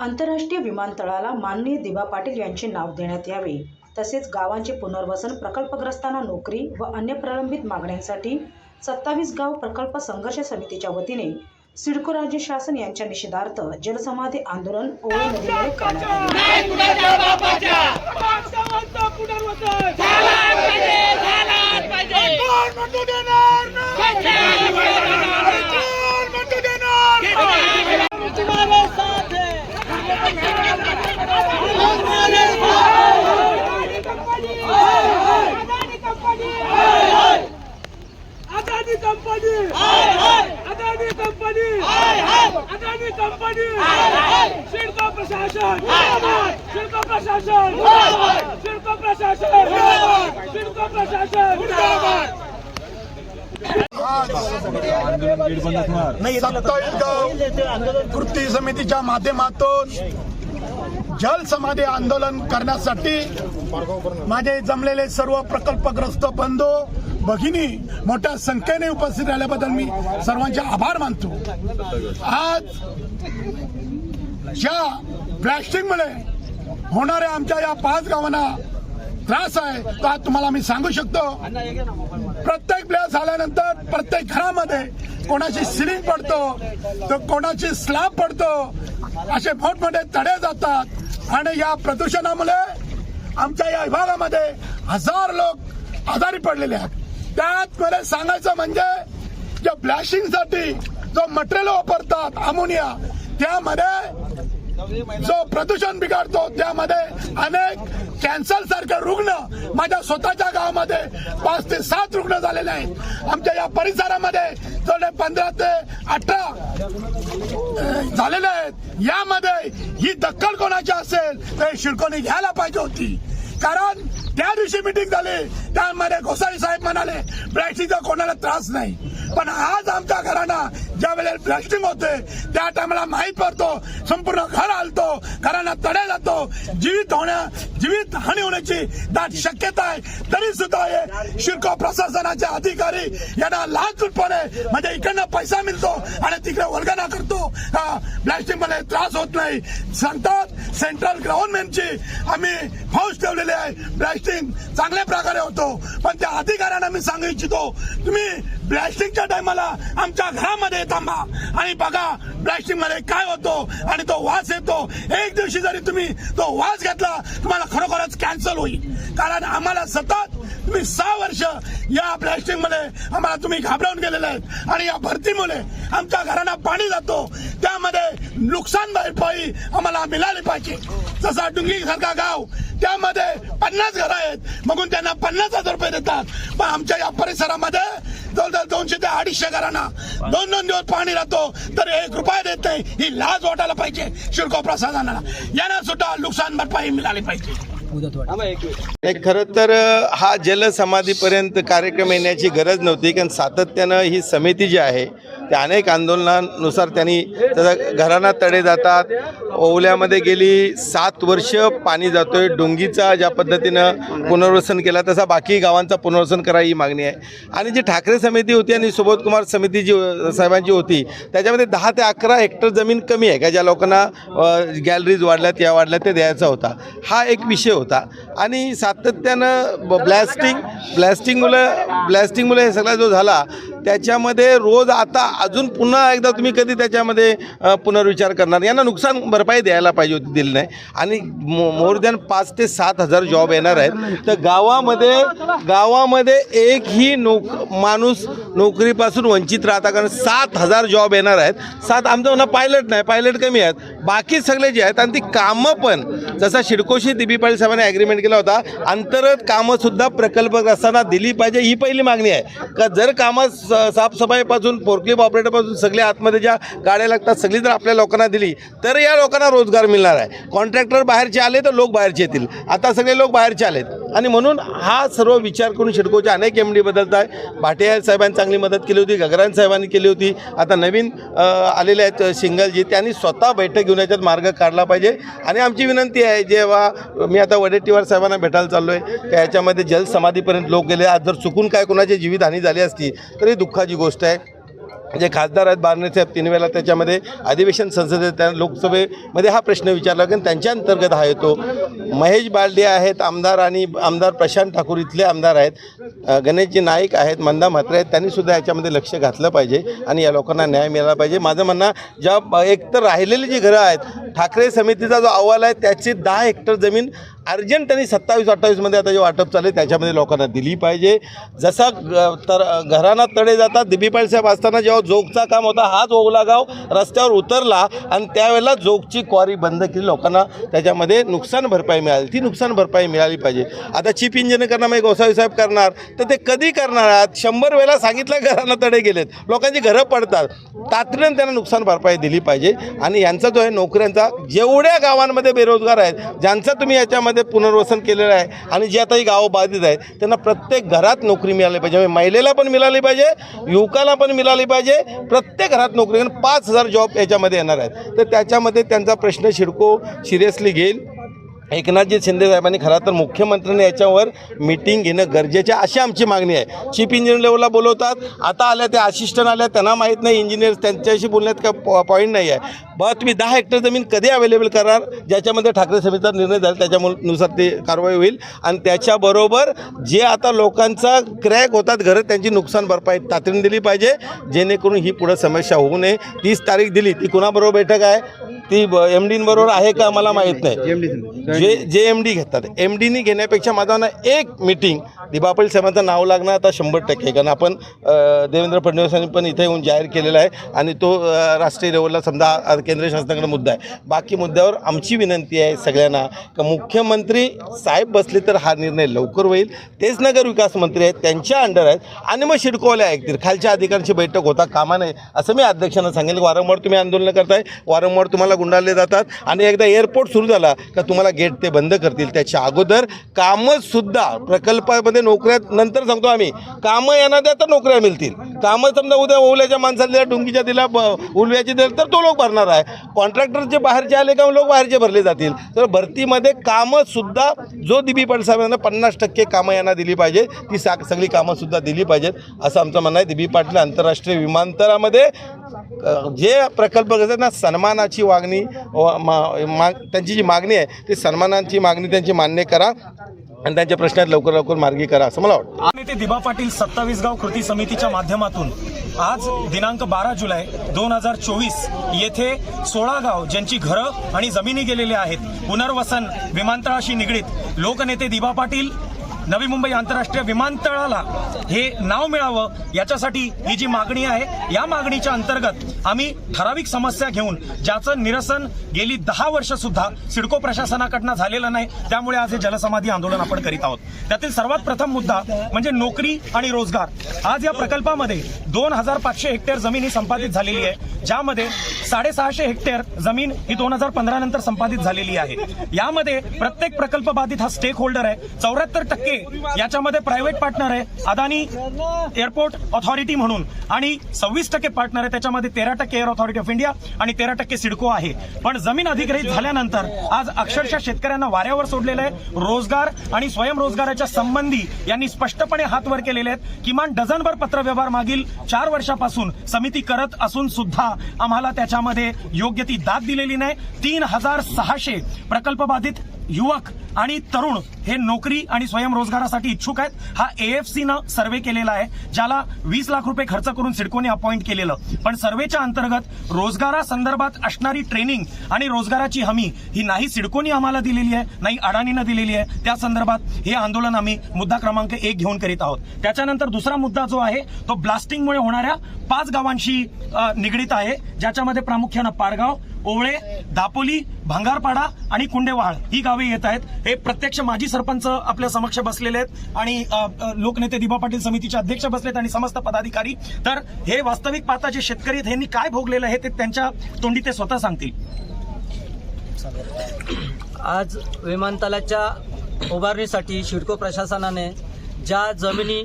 आंतरराष्ट्रीय विमानतळाला माननीय दिबा पाटील यांचे नाव देण्यात यावे. तसेच गावांचे पुनर्वसन प्रकल्पग्रस्तांना नोकरी व अन्य प्रलंबित मागण्यांसाठी सत्तावीस गाव प्रकल्प संघर्ष समितीच्या वतीने सिडको राज्य शासन यांच्या निषेधार्थ जलसमाधी आंदोलन ओळी नदीमुळे करण्यात आले. Adani company. Adani company. Adani company. CIDCO प्रशासन. शिडको प्रशासन. शिडको प्रशासन. शिडको प्रशासन. कृती समितीच्या माध्यमातून जल समाधी आंदोलन करण्यासाठी माझे जमलेले सर्व प्रकल्पग्रस्त बंधू भगिनी मोठ्या संख्येने उपस्थित राहिल्याबद्दल मी सर्वांचे आभार मानतो. आज ज्या ब्लॅस्टिंगमुळे होणाऱ्या आमच्या या पाच गावांना त्रास आहे तो आज तुम्हाला मी सांगू शकतो. प्रत्येक ब्लॅस झाल्यानंतर प्रत्येक घरामध्ये कोणाची सिलिंग पडतो तर कोणाची स्लॅब पडतो असे मोठमोठे तडे जातात. आणि या प्रदूषणामुळे आमच्या या विभागामध्ये हजार लोक आजारी पडलेले आहेत. त्यात मला सांगायचं म्हणजे जे ब्लॅशिंगसाठी जो मटेरियल वापरतात अमोनिया त्यामध्ये जो प्रदूषण बिघडतो त्यामध्ये अनेक कॅन्सर सारखे रुग्ण माझ्या स्वतःच्या गावामध्ये पाच ते सात रुग्ण झालेले आहेत. आमच्या या परिसरामध्ये जवळ पंधरा ते अठरा झालेले आहेत. यामध्ये ही दखल कोणाची असेल तर शिडकोनी घ्यायला पाहिजे होती. कारण त्या दिवशी मिटिंग झाली. त्यामध्ये गोसाई साहेब म्हणाले ब्लॅस्टिंगचा कोणाला त्रास नाही. पण आज आमच्या घरांना ज्या वेळेला ब्लास्टिंग होते त्या टायमाला माहीत पडतो संपूर्ण घर हलतो घरांना तडे जातो जीवित होण्या जीवित हानी होण्याची दाट शक्यता आहे. तरी सुद्धा हे शिरको प्रशासनाचे अधिकारी यांना लाचलुटपणे म्हणजे इकडनं पैसा मिळतो आणि तिकडे वर्गना करतो. ब्लास्टिंगमध्ये त्रास होत नाही. सांगतात सेंट्रल गव्हर्नमेंटची आम्ही फौज ठेवलेली आहे. ब्लास्टिंग चांगल्या प्रकारे होतो. पण त्या अधिकाऱ्यांना मी सांगू इच्छितो तुम्ही ब्लास्टिंगच्या टायमाला आमच्या घरामध्ये थांबा. आणि बघा प्लास्टिकमध्ये काय होतो आणि तो वास येतो. एक दिवशी जरी तुम्ही तो वास घेतला तुम्हाला खरोखरच कॅन्सल होईल. कारण आम्हाला सतत तुम्ही सहा वर्ष या ब्लास्टिंगमध्ये आम्हाला तुम्ही घाबरवून गेलेले आहेत. आणि या भरतीमुळे आमच्या घरांना पाणी जातो. त्यामध्ये नुकसान भरपाई आम्हाला मिळाली पाहिजे. जसा डुंगी सारखा गाव त्यामध्ये पन्नास घरं आहेत. मगून त्यांना पन्नास हजार रुपये देतात. पण आमच्या या परिसरामध्ये जवळजवळ दोनशे ते अडीचशे घरांना दोन दोन दिवस पाणी राहतो. तर एक रुपया देत नाही. ही लाज वाटायला पाहिजे. शिरको प्रसादांना. यांना सुद्धा नुकसान भरपाई मिळाली पाहिजे. नाही खरं तर हा जलसमाधीपर्यंत कार्यक्रम येण्याची गरज नव्हती कारण सातत्यानं ही समिती जी आहे त्या अनेक आंदोलनानुसार त्यांनी त्याचा घरांना तडे जातात. ओवल्यामध्ये गेली सात वर्ष पाणी जातोय. डोंगीचा ज्या पद्धतीनं पुनर्वसन केला तसा बाकी गावांचा पुनर्वसन करा ही मागणी आहे. आणि जी ठाकरे समिती होती आणि सुबोधकुमार समिती जी साहेबांची होती त्याच्यामध्ये दहा ते अकरा हेक्टर जमीन कमी आहे का? ज्या लोकांना गॅलरीज वाढल्यात या वाढल्या ते द्यायचा होता. हा एक विषय होता. आणि सातत्यानं ब- ब्लॅस्टिंग ब्लॅस्टिंगमुळे ब्लॅस्टिंगमुळे हे सगळा जो झाला त्याच्यामध्ये रोज आता अजून पुन्हा एकदा तुम्ही कधी त्याच्यामध्ये पुनर्विचार करणार? यांना नुकसान भरपाई द्यायला पाहिजे होती दिली नाही. आणि मोर दॅन पाच ते सात हजार जॉब येणार आहेत. तर गावामध्ये गावामध्ये एकही नोक माणूस नोकरीपासून वंचित राहता कारण सात हजार जॉब येणार आहेत. सात आमचं म्हणा पायलट नाही पायलट कमी आहेत. बाकी सगळे जे आहेत आणि ती कामं पण जसा शिडकोशी दिबी पाटील साहेबांनी ॲग्रीमेंट केला होता अंतर्गत कामंसुद्धा प्रकल्पग्रस्तांना दिली पाहिजे ही पहिली मागणी आहे. का जर कामं स साफसफाईपासून पोरकी ऑपरेटरपासून सगळे आतमध्ये ज्या गाड्या लागतात सगळी जर आपल्या लोकांना दिली तर या लोकांना रोजगार मिळणार आहे. कॉन्ट्रॅक्टर बाहेरचे आले तर लोक बाहेरचे येतील. आता सगळे लोक बाहेरचे आलेत. आणि म्हणून हा सर्व विचार करून शिडकोचे अनेक एम डी बदलत आहे भाटिया साहेबांनी चांगली मदत केली होती गगरान साहेबांनी केली होती. आता नवीन आलेले आहेत सिंगलजी त्यांनी स्वतः बैठक घेऊन याच्यात मार्ग काढला पाहिजे. आणि आमची विनंती आहे जेव्हा मी आता वडेट्टीवार साहेबांना भेटायला चाललो आहे त्या याच्यामध्ये जलसमाधीपर्यंत लोक गेले. आज जर चुकून काय कोणाची जीवितहानी झाली असती तर ही दुःखाची गोष्ट आहे. जे खासदार आहेत बारणे साहेब तीन वेळेला त्याच्यामध्ये अधिवेशन संसदेत त्या लोकसभेमध्ये हा प्रश्न विचारला कारण त्यांच्या अंतर्गत हा येतो. महेश बालडे आहेत आमदार आणि आमदार प्रशांत ठाकूर इथले आमदार आहेत गणेशजी नाईक आहेत मंदा म्हात्रे आहेत त्यांनीसुद्धा याच्यामध्ये लक्ष घातलं पाहिजे आणि या लोकांना न्याय मिळाला पाहिजे. माझं म्हणणं ज्या एकतर एक तर राहिलेली जी घरं आहेत ठाकरे समितीचा जो अहवाल आहे त्याची दहा हेक्टर जमीन अर्जंट त्यांनी सत्तावीस अठ्ठावीसमध्ये आता जे वाटप चालले आहे त्याच्यामध्ये लोकांना दिली पाहिजे. जसा ग- तर घरांना तडे जातात दिबी साहेब असताना जेव्हा जोगचा काम होता हाच ओवला गाव रस्त्यावर उतरला आणि त्यावेळेला जोगची क्वारी बंद केली. लोकांना त्याच्यामध्ये नुकसान भरपाई मिळाली. ती नुकसान भरपाई मिळाली पाहिजे. आता चीफ इंजिनियर करणार मग गोसावी साहेब करणार. तर ते कधी करणार आहात? शंभर वेळा सांगितलं घरांना तडे गेलेत. लोकांची घरं पडतात. तातडीनं त्यांना नुकसान भरपाई दिली पाहिजे. आणि यांचा जो आहे नोकऱ्यांचा जेवढ्या गावांमध्ये बेरोजगार आहेत ज्यांचं तुम्ही याच्यामध्ये पुनर्वसन केलेलं आहे आणि जे आता ही गावं बाधित आहेत त्यांना प्रत्येक घरात नोकरी मिळाली पाहिजे. म्हणजे महिलेला पण मिळाली पाहिजे युवकाला पण मिळाली पाहिजे प्रत्येक घरात नोकरी. कारण पाच हजार जॉब याच्यामध्ये येणार आहेत. तर त्याच्यामध्ये त्यांचा प्रश्न शिडको सिरियसली घेईल. एकनाथजी शिंदे साहेबांनी खरं तर मुख्यमंत्र्यांनी याच्यावर मीटिंग घेणं गरजेचं अशी आमची मागणी आहे. चीफ इंजिनियर लेवलला बोलवतात. आता आल्या त्या असिस्टंट आल्या त्यांना माहीत नाही इंजिनियर्स त्यांच्याशी बोलण्यात का पॉईंट नाही आहे. बा तुम्ही दहा हेक्टर जमीन कधी अवेलेबल करणार ज्याच्यामध्ये ठाकरे सभेचा निर्णय झाला त्याच्यानुसार ते कारवाई होईल. आणि त्याच्याबरोबर जे आता लोकांचा क्रॅक होतात घरं त्यांची नुकसान भरपाई तातडीने दिली पाहिजे. जेणेकरून ही पुढं समस्या होऊ नये. तीस तारीख दिली ती कुणाबरोबर बैठक आहे? ती एम डींबरोबर आहे का मला माहीत नाही. जे जे एम डी घेतात. एम डीनी घेण्यापेक्षा माझा ना एक मिटिंग दिबापळी साहेबांचं नाव लागणं आता शंभर टक्के कारण आपण देवेंद्र फडणवीसांनी पण इथे येऊन जाहीर केलेला आहे. आणि तो राष्ट्रीय लेवलला समजा केंद्र शासनाकडे मुद्दा आहे. बाकी मुद्द्यावर आमची विनंती आहे सगळ्यांना का मुख्यमंत्री साहेब बसले तर हा निर्णय लवकर होईल. तेच नगर विकास मंत्री आहेत त्यांच्या अंडर आहेत. आणि मग शिडकोवाले ऐकतील. खालच्या अधिकाऱ्यांची बैठक होता कामा नये असं मी अध्यक्षांना सांगेल वारंवार तुम्ही आंदोलनं करताय वारंवार तुम्हाला गुंडाळले जातात. आणि एकदा एअरपोर्ट सुरू झाला का तुम्हाला गेट ते बंद करतील. त्याच्या अगोदर कामंसुद्धा प्रकल्पामध्ये नोकऱ्या नंतर सांगतो आम्ही कामं येणार द्या तर नोकऱ्या मिळतील. कामं समजा उद्या ओवल्याच्या माणसाला दिल्या डुंगीच्या दिल्या ब- उलव्याची दिल्या तर तो लोक भरणार आहे. कॉन्ट्रॅक्टरचे बाहेरचे आले का लोक बाहेरचे भरले जातील. तर भरतीमध्ये कामंसुद्धा जो दिबी पाटील पन्नास टक्के कामं यांना दिली पाहिजे ती सा सगळी कामंसुद्धा दिली पाहिजेत असं आमचं म्हणणं आहे. दिबी पाटील आंतरराष्ट्रीय विमानतळामध्ये जे प्रकल्प करतात ना सन्मानाची वागणी मा- माग त्यांची जी मागणी आहे ती सन्मानाची मागणी त्यांची मान्य करा आणि त्यांच्या प्रश्नात लवकर लवकर मार्गी करा असं मला वाटतं. नेते दिबा पाटील सत्तावीस गाव कृती समितीच्या माध्यमातून आज दिनांक बारा जुलै दोन हजार चोवीस येथे सोळा गाव ज्यांची घरं आणि जमिनी गेलेल्या आहेत पुनर्वसन विमानतळाशी निगडीत लोकनेते दिबा पाटील नवी मुंबई आंतरराष्ट्रीय विमानतळाला हे नाव मिळावं याच्यासाठी ही जी मागणी आहे या मागणीच्या अंतर्गत आम्ही ठराविक समस्या घेऊन ज्याचं निरसन गेली दहा वर्ष सुद्धा सिडको प्रशासनाकडनं झालेलं नाही त्यामुळे आज हे जलसमाधी आंदोलन आपण करीत आहोत. त्यातील सर्वात प्रथम मुद्दा म्हणजे नोकरी आणि रोजगार. आज या प्रकल्पामध्ये दोन हजार पाचशे हेक्टर जमीन ही संपादित झालेली आहे ज्यामध्ये साडेसहाशे हेक्टर जमीन ही दोन हजार पंधरा नंतर संपादित झालेली आहे. यामध्ये प्रत्येक प्रकल्प बाधित हा स्टेक होल्डर आहे चौऱ्याहत्तर टक्के याच्यामध्ये प्रायव्हेट पार्टनर आहे. अदानी एअरपोर्ट ऑथॉरिटी म्हणून. आणि सव्वीस टक्के पार्टनर आहे. त्याच्यामध्ये तेरा टक्के एअर ऑथॉरिटी ऑफ इंडिया आणि तेरा टक्के सिडको आहे. पण जमीन अधिग्रहित झाल्यानंतर आज अक्षरशः शेतकऱ्यांना वाऱ्यावर सोडलेलं आहे. रोजगार आणि स्वयंरोजगाराच्या संबंधी यांनी स्पष्टपणे हात वर केलेले आहेत. किमान डझनभर पत्रव्यवहार मागील चार वर्षापासून समिती करत असून सुद्धा आम्हाला त्याच्यामध्ये योग्य ती दाद दिलेली नाही. तीन हजार सहाशे प्रकल्प बाधित युवक आणि तरुण हे नोकरी आणि स्वयंरोजगारासाठी इच्छुक आहेत. हा एएफसीनं सर्वे केलेला आहे ज्याला वीस लाख रुपये खर्च करून सिडकोने अपॉइंट केलेलं. पण सर्वेच्या अंतर्गत रोजगारासंदर्भात असणारी ट्रेनिंग आणि रोजगाराची हमी ही नाही सिडकोनी आम्हाला दिलेली आहे नाही अडाणीनं दिलेली आहे. त्या संदर्भात हे आंदोलन आम्ही मुद्दा क्रमांक एक घेऊन करीत आहोत. त्याच्यानंतर दुसरा मुद्दा जो आहे तो ब्लास्टिंगमुळे होणाऱ्या पाच गावांशी निगडीत आहे ज्याच्यामध्ये प्रामुख्यानं पारगाव ओवळे दापोली भांगारपाडा आणि कुंडेवाळ ही गावे येत आहेत. हे प्रत्यक्ष माजी सरपंच आपल्या समक्ष बसलेले आहेत आणि लोकनेते दिबा पाटील समितीचे अध्यक्ष बसलेत आणि समस्त पदाधिकारी. तर हे वास्तविक पाहता जे शेतकरी आहेत यांनी काय भोगलेलं आहे ते त्यांच्या तोंडी ते स्वतः सांगतील. आज विमानतळाच्या उभारणीसाठी शिडको प्रशासनाने ज्या जमिनी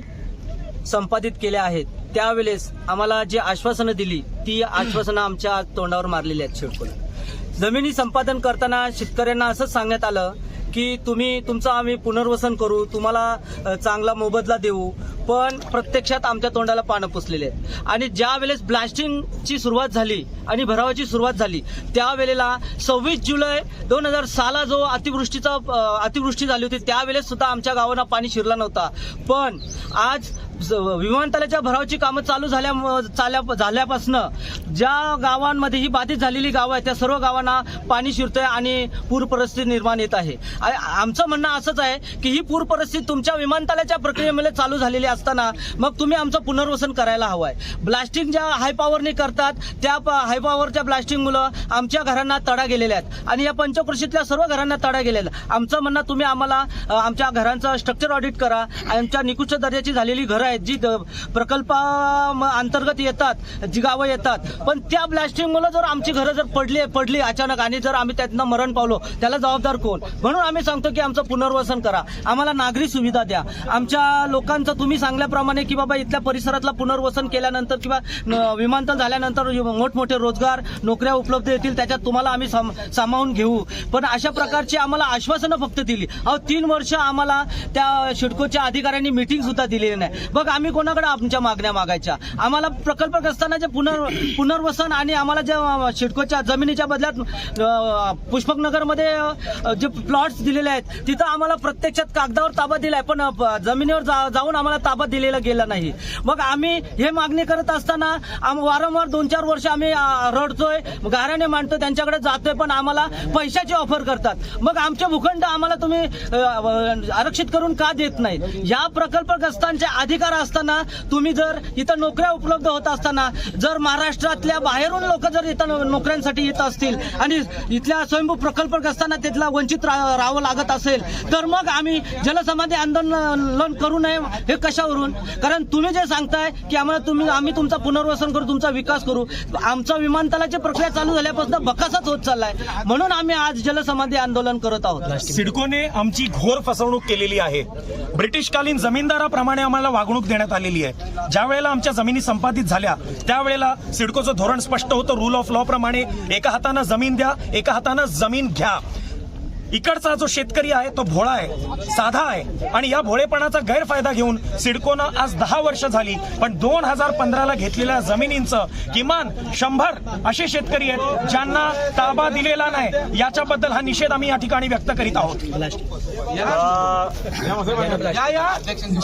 संपादित केल्या आहेत त्यावेळेस आम्हाला जी आश्वासनं दिली ती आश्वासनं आमच्या तोंडावर मारलेली आहेत शेवटपर्यंत जमिनी संपादन करताना शेतकऱ्यांना असंच सांगण्यात आलं की तुम्ही तुमचं आम्ही पुनर्वसन करू तुम्हाला चांगला मोबदला देऊ पण प्रत्यक्षात आमच्या तोंडाला पानं पुसलेले आहेत. आणि ज्या वेळेस ब्लास्टिंगची सुरुवात झाली आणि भरावाची सुरुवात झाली त्यावेळेला सव्वीस जुलै दोन हजार साला जो अतिवृष्टीचा अतिवृष्टी झाली होती त्यावेळेस सुद्धा आमच्या गावांना पाणी शिरला नव्हता. पण आज विमानतळाच्या भरावची कामं चालू झाल्या चाल्या झाल्यापासनं ज्या गावांमध्ये ही बाधित झालेली गावं आहेत त्या सर्व गावांना पाणी शिरतंय आणि पूर परिस्थिती निर्माण येत आहे. आमचं म्हणणं असंच आहे की ही पूर परिस्थिती तुमच्या विमानतळाच्या प्रक्रियेमध्ये चालू झालेली असताना मग तुम्ही आमचं पुनर्वसन करायला हवं आहे ब्लास्टिंग ज्या हाय पॉवरने करतात त्या हाय पॉवरच्या ब्लास्टिंगमुळं आमच्या घरांना तडा गेलेल्या आहेत. आणि या पंचकृषीतल्या सर्व घरांना तडा गेलेल्या आहेत. आमचं म्हणणं तुम्ही आम्हाला आमच्या घरांचं स्ट्रक्चर ऑडिट करा. आमच्या निकृष्ट दर्जाची झालेली घरं आहेत जी द- प्रकल्पा अंतर्गत येतात जी गावं येतात. पण त्या ब्लास्टिंगमुळे जर आमची घरं जर पडली पडली अचानक आणि जर आम्ही त्यातनं मरण पावलो त्याला जबाबदार कोण? म्हणून आम्ही सांगतो की आमचं पुनर्वसन करा. आम्हाला नागरी सुविधा द्या. आमच्या लोकांचं तुम्ही सांगल्याप्रमाणे की बाबा इथल्या परिसरातलं पुनर्वसन केल्यानंतर किंवा विमानतळ झाल्यानंतर मोठमोठे रोजगार नोकऱ्या उपलब्ध येतील त्याच्यात तुम्हाला आम्ही सामावून घेऊ. पण अशा प्रकारची आम्हाला आश्वासनं फक्त दिली. अहो तीन वर्ष आम्हाला त्या शिडकोच्या अधिकाऱ्यांनी मिटिंग सुद्धा दिलेली नाही. मग आम्ही कोणाकडे आमच्या मागण्या मागायच्या? आम्हाला प्रकल्पग्रस्तांना जे पुनर् पुनर्वसन आणि आम्हाला ज्या शिडकोच्या जमिनीच्या बदल्यात पुष्पकनगरमध्ये जे प्लॉट्स दिलेले आहेत तिथं आम्हाला प्रत्यक्षात कागदावर ताबा दिलाय पण जमिनीवर जा- जाऊन आम्हाला ताबा दिलेला गेला नाही. मग आम्ही हे मागणी करत असताना वारंवार दोन चार वर्ष आम्ही रडतोय गाऱ्याने मांडतोय त्यांच्याकडे जातोय पण आम्हाला पैशाची ऑफर करतात. मग आमचे भूखंड आम्हाला तुम्ही आरक्षित करून का देत नाही? या प्रकल्पग्रस्तांचे अधिकार असताना तुम्ही जर इथं नोकऱ्या उपलब्ध होत असताना जर महाराष्ट्रातल्या बाहेरून लोक जर इथं नोकऱ्यांसाठी येत असतील आणि इथल्या स्वयंभू प्रकल्पग्रस्तांना तिथला वंचित राहावं लागत असेल तर मग आम्ही जलसमाधी आंदोलन करू नये हे कशावरून? कारण तुम्ही जे सांगताय की आम्हाला तुम्ही आम्ही तुमचा पुनर्वसन करू तुमचा विकास करू आमचा विमानतळाची प्रक्रिया चालू झाल्यापासून बकासच होत चाललाय. म्हणून आम्ही आज जलसमाधी आंदोलन करत आहोत. सिडकोने आमची घोर फसवणूक केलेली आहे. ब्रिटिशकालीन जमीनदाराप्रमाणे आम्हाला वागणूक देण्यात आलेली आहे. ज्या वेळेला आमच्या जमिनी संपादित झाल्या त्यावेळेला सिडकोचं धोरण स्पष्ट होतं. रूल ऑफ लॉ प्रमाणे एका हातानं जमीन द्या एका हातानं जमीन घ्या. इकडचा जो शेतकरी आहे तो भोळा आहे साधा आहे. आणि या भोळेपणाचा गैरफायदा घेऊन सिडकोनं आज दहा वर्ष झाली पण दोन हजार पंधराला घेतलेल्या जमिनींचं किमान शंभर असे शेतकरी आहेत ज्यांना ताबा दिलेला नाही. याच्याबद्दल हा निषेध आम्ही या ठिकाणी व्यक्त करीत आहोत.